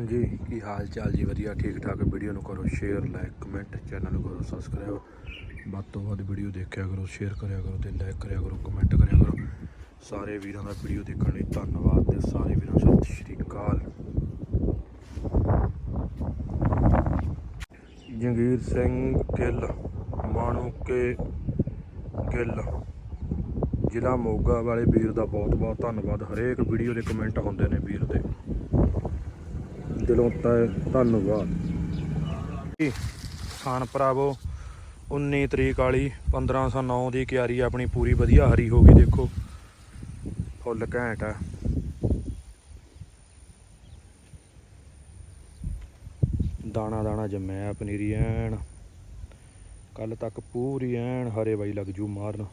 ਜੀ ਕੀ ਹਾਲ ਚਾਲ ਜੀ? ਵਧੀਆ, ਠੀਕ ਠਾਕ। ਵੀਡੀਓ ਨੂੰ ਕਰੋ ਸ਼ੇਅਰ ਲਾਈਕ ਕਮੈਂਟ ਚੈਨਲ ਨੂੰ ਕਰੋ ਸਬਸਕ੍ਰਾਈਬ ਵੱਧ ਤੋਂ ਵੱਧ ਵੀਡੀਓ ਦੇਖਿਆ ਕਰੋ ਸ਼ੇਅਰ ਕਰਿਆ ਕਰੋ ਤੇ ਲਾਈਕ ਕਰਿਆ ਕਰੋ ਕਮੈਂਟ ਕਰਿਆ ਕਰੋ। ਸਾਰੇ ਵੀਰਾਂ ਦਾ ਵੀਡੀਓ ਦੇਖਣ ਲਈ ਧੰਨਵਾਦ ਤੇ ਸਾਰੇ ਵੀਰਾਂ ਨੂੰ ਸਤਿ ਸ਼੍ਰੀ ਅਕਾਲ। ਜੰਗੀਰ ਸਿੰਘ ਗਿੱਲ, ਮਾਣੂਕੇ ਗਿੱਲ। ਜ਼ਿਲ੍ਹਾ ਮੋਗਾ ਵਾਲੇ ਵੀਰ ਦਾ ਬਹੁਤ ਬਹੁਤ ਧੰਨਵਾਦ। ਹਰੇਕ ਵੀਡੀਓ ਦੇ ਕਮੈਂਟ ਹੁੰਦੇ ਨੇ ਵੀਰ ਦੇ। ਦਿਲੋਂ ਧੰਨਵਾਦ। ਜੀ, ਭਰਾਵੋ 19 ਤਰੀਕ ਵਾਲੀ 1509 ਦੀ ਕਿਆਰੀ ਆਪਣੀ ਪੂਰੀ ਵਧੀਆ ਹਰੀ ਹੋ ਗਈ ਦੇਖੋ। ਫੁੱਲ ਘੈਂਟ ਆ। ਦਾਣਾ ਦਾਣਾ ਜੰਮਿਆ ਪਨੀਰੀ ਐਨ। ਕੱਲ ਤੱਕ ਪੂਰੀ ਐਨ ਹਰੇ ਬਾਈ ਲੱਗ ਜੂ ਮਾਰਨ।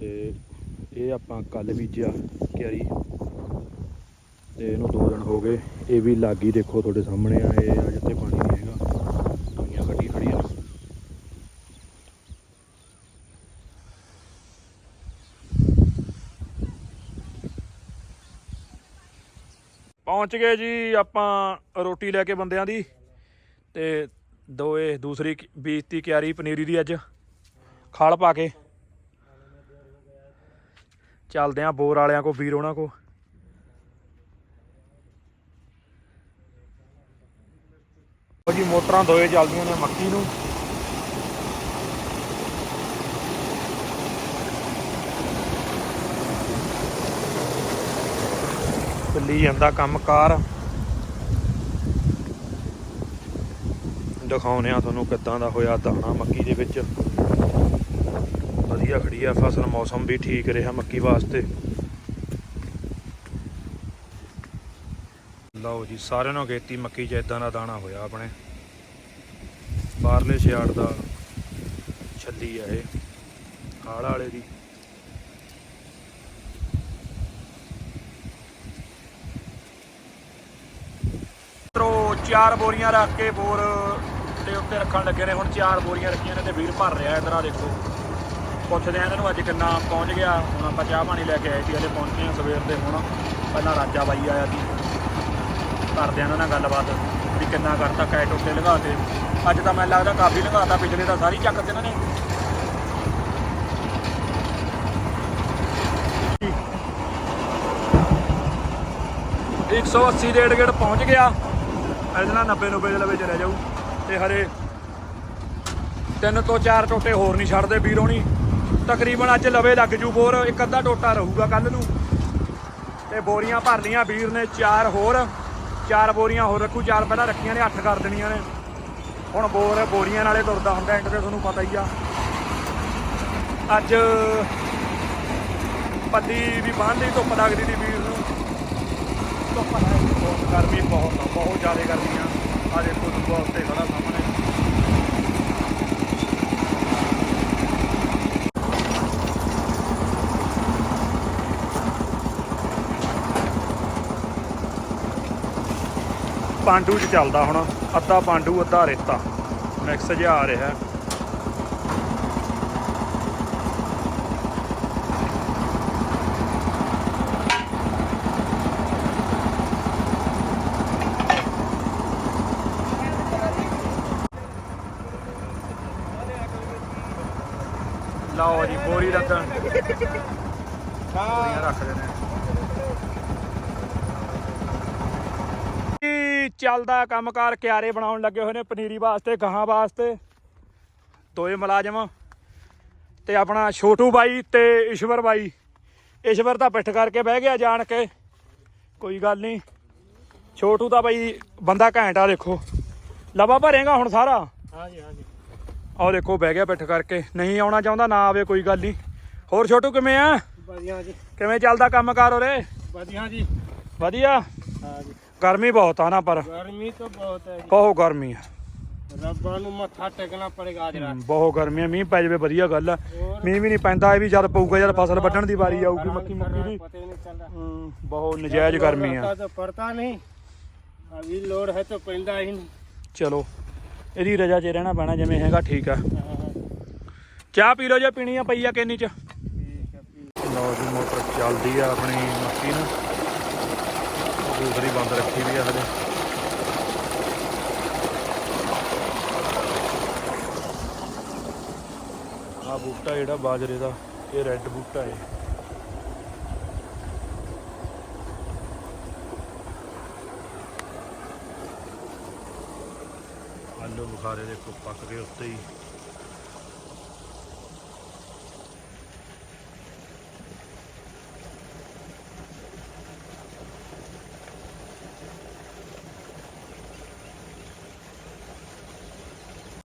ਤੇ ਇਹ ਆਪਾਂ ਕੱਲ ਬੀਜਿਆ ਕਿਆਰੀ। ਤੇ ਇਹਨੂੰ ਦੋ ਦਿਨ ਹੋ ਗਏ। ਇਹ ਵੀ ਲਾਗੀ ਦੇਖੋ ਤੁਹਾਡੇ ਸਾਹਮਣੇ ਆ, ਇਹ ਆ ਜਿੱਥੇ ਪਾਣੀ ਨਹੀਂ ਹੈਗਾ। ਦੁਨੀਆ ਕੱਢੀ ਖੜੀ ਆ। ਪਹੁੰਚ ਗਏ ਜੀ ਆਪਾਂ ਰੋਟੀ ਲੈ ਕੇ ਬੰਦਿਆਂ ਦੀ। ਤੇ ਦੋਏ, ਦੂਸਰੀ ਬੀਜਤੀ ਕਿਆਰੀ ਪਨੀਰੀ ਦੀ ਅੱਜ। ਖਾਲ ਪਾ ਕੇ। ਚੱਲਦੇ ਆਂ ਬੋਰ ਵਾਲਿਆਂ ਕੋ, ਵੀਰ ਉਹਨਾਂ ਕੋ। ਉਹ ਜੀ, ਮੋਟਰਾਂ ਦੋਏ ਚੱਲਦੀਆਂ ਨੇ ਮੱਕੀ ਨੂੰ। ਚੱਲੀ ਜਾਂਦਾ ਕੰਮਕਾਰ। ਦਿਖਾਉਨੇ ਆ ਤੁਹਾਨੂੰ ਕਿੱਦਾਂ ਦਾ ਹੋਇਆ ਦਾਣਾ ਮੱਕੀ ਦੇ ਵਿੱਚ। ਵਧੀਆ ਖੜੀ ਆ, ਫਸਲ ਮੌਸਮ ਵੀ ਠੀਕ ਰਿਹਾ ਮੱਕੀ ਵਾਸਤੇ। ਲਓ ਜੀ, ਸਾਰਿਆਂ ਨੂੰ ਖੇਤੀ ਮੱਕੀ 'ਚ ਇਦਾਂ ਦਾ ਦਾਣਾ ਹੋਇਆ ਆਪਣੇ। ਬਾਹਰਲੇ ਸਿਆੜ ਦਾ ਛੱਲੀ ਆ ਇਹ ਕਾਲਾ ਵਾਲੇ ਦੀ। ਚਾਰ ਬੋਰੀਆਂ ਰੱਖ ਕੇ ਬੋਰ ਦੇ ਉੱਤੇ ਰੱਖਣ ਲੱਗੇ ਨੇ। ਹੁਣ ਚਾਰ ਬੋਰੀਆਂ ਰੱਖੀਆਂ ਨੇ ਤੇ ਵੀਰ ਭਰ ਰਿਹਾ ਇਧਰ ਆ ਦੇਖੋ। ਪੁੱਛਦੇ ਆ ਇਹਨਾਂ ਨੂੰ, ਅੱਜ ਕਿੰਨਾ ਪਹੁੰਚ ਗਿਆ? ਹੁਣ ਆਪਾਂ ਚਾਹ ਪਾਣੀ ਲੈ ਕੇ ਆਏ ਸੀ ਹਲੇ ਪਹੁੰਚੇ ਆ ਸਵੇਰ ਦੇ ਹੁਣ। ਪਹਿਲਾਂ ਰਾਜਾ ਬਾਈ ਆਇਆ ਸੀ। ਕਰਦੇ ਆ ਇਹਨਾਂ ਨਾਲ ਗੱਲਬਾਤ, ਵੀ ਕਿੰਨਾ ਕਰਤਾ ਕੈ ਟੋਟੇ ਲਗਾਤੇ ਅੱਜ ਤਾਂ ਮੈਨੂੰ ਲੱਗਦਾ ਕਾਫੀ ਲਗਾਤਾ ਪਿਛਲੇ ਤਾਂ ਸਾਰੀ ਚੱਕ ਤੇ ਇਹਨਾਂ ਨੇ। ਇੱਕ ਸੌ ਅੱਸੀ ਦੇ ਗੇੜ ਪਹੁੰਚ ਗਿਆ। ਇਹਦੇ ਨਾਲ 90 90 ਦੇ ਲਵੇ ਚ ਰਹਿ ਜਾਊ। ਤੇ ਹਰੇ, ਤਿੰਨ ਤੋਂ ਚਾਰ ਟੋਟੇ ਹੋਰ ਨਹੀਂ ਛੱਡਦੇ ਵੀਰੋਂ ਨਹੀਂ ਤਕਰੀਬਨ ਅੱਜ ਲਵੇ ਲੱਗ ਜੂ ਬੋਰ, ਇੱਕ ਅੱਧਾ ਟੋਟਾ ਰਹੂਗਾ ਕੱਲ ਨੂੰ। ਤੇ ਬੋਰੀਆਂ ਭਰ ਲੀਆਂ ਵੀਰ ਨੇ ਚਾਰ ਹੋਰ। ਚਾਰ ਬੋਰੀਆਂ ਹੋਰ ਰੱਖੂ, ਚਾਰ ਪਹਿਲਾਂ ਰੱਖੀਆਂ ਨੇ, ਅੱਠ ਕਰ ਦੇਣੀਆਂ ਨੇ। ਹੁਣ ਬੋਰ ਬੋਰੀਆਂ ਨਾਲੇ ਤੁਰਦਾ ਹੁੰਦਾ ਐਂਡ ਤੇ ਤੁਹਾਨੂੰ ਪਤਾ ਹੀ ਆ। ਅੱਜ ਪੱਦੀ ਵੀ ਬੰਨ੍ਹਦੀ ਧੁੱਪ ਲੱਗਦੀ ਦੀ ਵੀਰ ਨੂੰ। ਧੁੱਪ ਹੈ ਬਹੁਤ ਗਰਮੀ, ਬਹੁਤ ਬਹੁਤ ਜ਼ਿਆਦਾ ਗਰਮੀ ਆ। ਆ ਦੇਖੋ, ਦੂਆ ਉੱਤੇ ਖੜਾ ਸਾਹਮਣੇ। ਪਾਂਡੂ ਚ ਚੱਲਦਾ ਹੁਣ। ਅੱਧਾ ਪਾਂਡੂ, ਅੱਧਾ ਰੇਤਾ। ਮਿਕਸ ਜਿਹਾ ਆ ਰਿਹਾ। ਲਓ ਜੀ, ਬੋਰੀ ਲੱਗਣ ਬੋਰੀਆਂ ਰੱਖ ਦੇਣੇ ਕੀ ਚੱਲਦਾ ਕੰਮਕਾਰ ਕਿਆਰੇ ਬਣਾਉਣ ਲੱਗੇ ਹੋਏ ਨੇ ਪਨੀਰੀ ਵਾਸਤੇ ਗਾਹਾਂ ਵਾਸਤੇ। ਦੋਏ ਮੁਲਾਜ਼ਮ ਤੇ ਆਪਣਾ ਛੋਟੂ ਬਾਈ ਤੇ ਈਸ਼ਵਰ ਬਾਈ। ਈਸ਼ਵਰ ਤਾਂ ਪਿੱਠ ਕਰਕੇ ਬਹਿ ਗਿਆ ਜਾਣ ਕੇ। ਕੋਈ ਗੱਲ ਨਹੀਂ। ਛੋਟੂ ਤਾਂ ਬਾਈ ਬੰਦਾ ਘੈਂਟ ਦੇਖੋ। ਲਵਾ ਭਰੇਗਾ ਹੁਣ ਸਾਰਾ। ਹਾਂਜੀ ਹਾਂਜੀ। ਆਹ ਦੇਖੋ ਬਹਿ ਗਿਆ ਪਿੱਠ ਕਰਕੇ। ਨਹੀਂ ਆਉਣਾ ਚਾਹੁੰਦਾ ਨਾ ਆਵੇ ਕੋਈ ਗੱਲ ਨਹੀਂ। ਹੋਰ ਛੋਟੂ ਕਿਵੇਂ ਆ? ਵਧੀਆ ਜੀ। ਕਿਵੇਂ ਚੱਲਦਾ ਕੰਮਕਾਰ ਉਰੇ? ਵਧੀਆ ਜੀ। ਵਧੀਆ। ਹਾਂਜੀ ਗਰਮੀ ਬਹੁਤ ਆ ਨਾ ਪਰ। ਗਰਮੀ ਤਾਂ ਬਹੁਤ ਹੈ ਬਹੁਤ ਗਰਮੀ ਆ। ਰੱਬਾਂ ਨੂੰ ਮੱਥਾ ਟੇਕਣਾ ਪੜੇਗਾ ਅੱਜ ਰਾਤ। ਬਹੁਤ ਗਰਮੀ ਆ ਮੀਂਹ ਪੈ ਜਾਵੇ ਵਧੀਆ ਗੱਲ ਆ। ਮੀਂਹ ਵੀ ਨਹੀਂ ਪੈਂਦਾ ਇਹ ਵੀ ਜਦ ਪਊਗਾ ਜਦ ਫਸਲ ਵੱਢਣ ਦੀ ਵਾਰੀ ਆਊਗੀ ਮੱਕੀ ਮੁੱਕੀ ਦੀ। ਬਹੁਤ ਨਜਾਇਜ਼ ਗਰਮੀ ਆ। ਤਾਂ ਨਹੀਂ। ਅਭੀ ਲੋੜ ਹੈ ਤਾਂ ਪੈਂਦਾ ਹੀ ਨਹੀਂ। ਚਲੋ ਇਹਦੀ ਰਜਾ 'ਚ ਰਹਿਣਾ ਪੈਣਾ ਜਿਵੇਂ ਹੈਗਾ ਠੀਕ ਆ। ਚਾਹ ਪੀ ਲਓ ਜੇ ਪੀਣੀ ਆ ਪਈ ਆ ਕੇਨੀ 'ਚ? ਲਓ ਜੀ ਮੋਟਰ ਚੱਲਦੀ ਆ ਆਪਣੀ ਮੱਕੀ ਨੂੰ। ਦੂਸਰੀ ਬੰਦ ਰੱਖੀ ਵੀ ਆ ਹਲੇ ਆ ਬੂਟਾ ਜਿਹੜਾ ਬਾਜਰੇ ਦਾ, ਇਹ ਰੈੱਡ ਬੂਟਾ ਹੈ ਆਲੂ ਬੁਖਾਰੇ ਦੇਖੋ ਪੱਕ ਗਏ ਉੱਤੇ ਹੀ।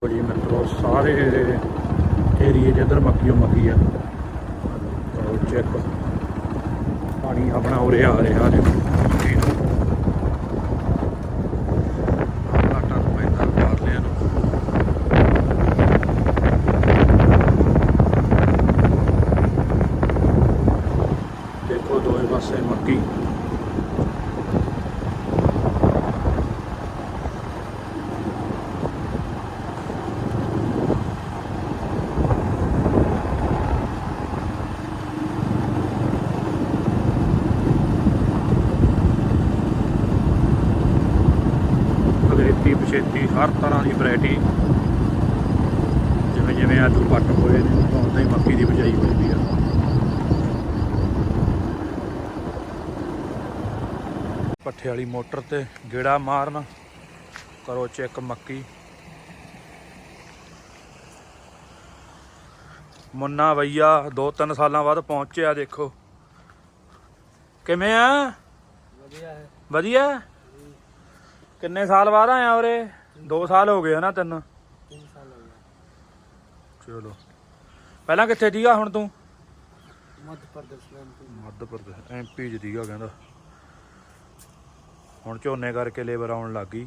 ਜੀ ਮਿੱਤਰੋ ਸਾਰੇ ਏਰੀਏ ਜਿੱਧਰ ਮੱਕੀ ਉਹ ਮੱਕੀ ਆ। ਕਰੋ ਚੈੱਕ ਪਾਣੀ ਆਪਣਾ ਉਰੇ ਆ ਰਿਹਾ ਦੇਖੋ ਮੱਕੀ ਨੂੰ ਆਹ ਘਾਟਾ ਨੂੰ ਪੈਂਦਾ ਬਾਹਰਲਿਆਂ ਨੂੰ ਦੇਖੋ ਦੋਵੇਂ ਪਾਸੇ ਮੱਕੀ ਛੇਤੀ ਹਰ ਤਰ੍ਹਾਂ ਦੀ ਵੈਰਾਈਟੀ ਜਿਵੇਂ ਜਿਵੇਂ ਆਲੂ ਪੱਟ ਹੋਏ ਨੇ ਉਦਾਂ ਹੀ ਮੱਕੀ ਦੀ ਬਜਾਈ ਹੋਈ ਵੀ ਆ। ਪੱਠੇ ਵਾਲੀ ਮੋਟਰ ਤੇ ਗੇੜਾ ਮਾਰਨ। ਕਰੋ ਚੈੱਕ ਮੱਕੀ। ਮੁੰਨਾ ਭਈਆ 2-3 ਸਾਲਾਂ ਬਾਅਦ ਪਹੁੰਚਿਆ ਦੇਖੋ। ਕਿਵੇਂ ਆ? ਵਧੀਆ ਹੈ। ਵਧੀਆ? ਕਿੰਨੇ ਸਾਲ ਬਾਅਦ ਆਇਆ ਉਰੇ? 2 ਸਾਲ ਹੋ ਗਏ ਹਨਾ ਤਿੰਨ? 3 ਸਾਲ ਹੋ ਗਏ। ਚਲੋ। ਪਹਿਲਾਂ ਕਿੱਥੇ ਸੀਗਾ ਹੁਣ ਤੂੰ? ਮੱਧ ਪ੍ਰਦੇਸ਼ ਮੱਧ ਪ੍ਰਦੇਸ਼ ਐਮਪੀ ਚ ਕਹਿੰਦਾ। ਹੁਣ ਝੋਨੇ ਕਰਕੇ ਲੇਬਰ ਆਉਣ ਲੱਗ ਗਈ।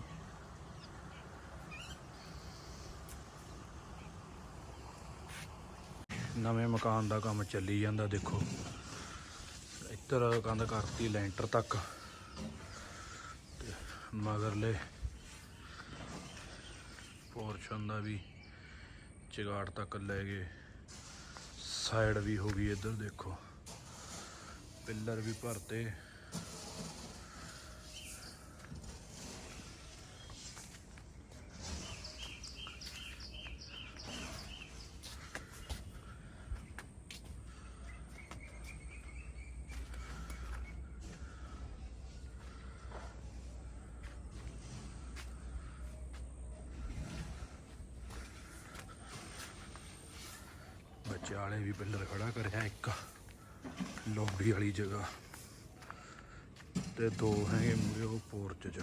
ਨਵੇਂ ਮਕਾਨ ਦਾ ਕੰਮ ਚੱਲੀ ਜਾਂਦਾ ਦੇਖੋ। ਇੱਧਰ ਕੰਧ ਕਰਤੀ ਲੈਂਟਰ ਤੱਕ। ਮਗਰਲੇ ਪੋਰਸ਼ਨ ਦਾ ਵੀ ਚਿਗਾੜ ਤੱਕ ਲੈ ਗਏ ਸਾਈਡ ਵੀ ਹੋ ਗਈ ਇੱਧਰ ਦੇਖੋ। ਪਿੱਲਰ ਵੀ ਭਰਤੇ। ਵਿਚਾਲੇ ਵੀ ਪਿੱਲਰ ਖੜਾ ਕਰਿਆ ਇੱਕ। ਲੋਬੜੀ ਵਾਲੀ ਜਗ੍ਹਾ। ਤੇ ਦੋ ਹੈਗੇ ਮੂਰੇ ਉਹ ਪੋਰਚ ਚ।